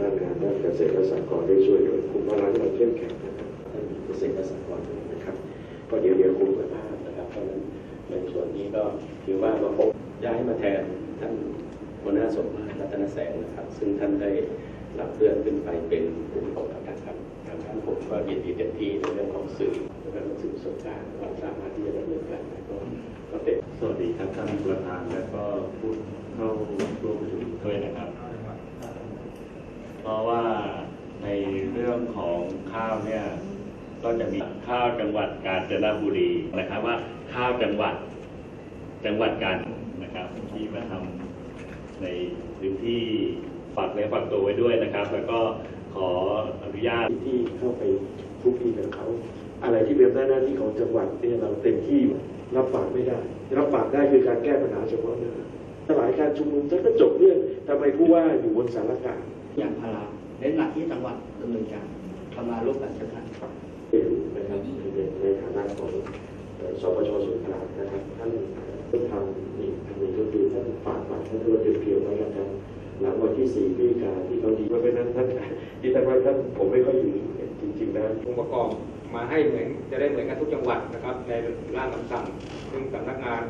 ด้านงานด้านเกษตรและสหกรณ์ได้ช่วยด้วยคุมพลังให้เราเข้มแข็งนะครับท่านเกษตรและสหกรณ์ด้วยนะครับก็เดี๋ยวเดี๋ยวคุมกันภาพนะครับเพราะฉะนั้นในส่วนนี้ก็ถือว่ามาพบย้ายมาแทนท่านหัวหน้าสมมาตรัตนแสงนะครับ ซึ่งท่านได้รับเลื่อนขึ้นไปเป็นผู้กำกับการครับทางท่านผมก็ยินดีเต็มที่ในเรื่องของสื่อและการสื่อประสบการความสามารถที่จะดำเนินการก็ก็เป็นสวัสดีครับท่านประธานและก็ผู้เข้าร่วมประชุมด้วยนะครับ เพราะว่าในเรื่องของข้าวเนี่ยก็จะมีข้าวจังหวัดกาญจนบุรีนะครับว่าข้าวจังหวัดจังหวัดกาญนะครับที่มาทำในพื้นที่ฝากเนื้อฝากตัวไว้ด้วยนะครับ แล้วก็ขออนุญาตที่เข้าไปทุกทีกับเขาอะไรที่เป็นหน้าที่ของจังหวัดเนี่ยเราเต็มที่รับปากไม่ได้รับปากได้คือการแก้ปัญหาเฉพาะหน้าสลายการชุมนุมฉันก็จบเรื่องทำไมผู้ว่าอยู่บนสารกลาง ที่จังหวัดดำเนินการทำงานร่วมกันสักครั้งเป็นนะครับในในฐานะของเอ่อสปชสงขลานะครับท่านต้องทำนี่อันนี้ก็คือท่านฝากมาท่านก็เตรียมไว้แล้วกันหลังวันที่สี่พฤศจิกาที่เขาดีเพราะฉะนั้นท่านที่ท่านว่าท่านผมไม่ค่อยอยู่จริงๆแล้วองค์ประกอบมาให้เหมือนจะได้เหมือนกันทุกจังหวัดนะครับในร่างคำสั่งซึ่งสำนักงาน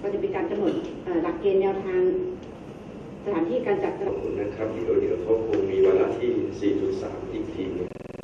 ก็จะมีการกำหนดเอ่อหลักเกณฑ์แนวทางสถานที่การจัดขอบคุณนะครับเดี๋ยวเดี๋ยวเขาคงมีวาระที่4.3อีกทีหนึง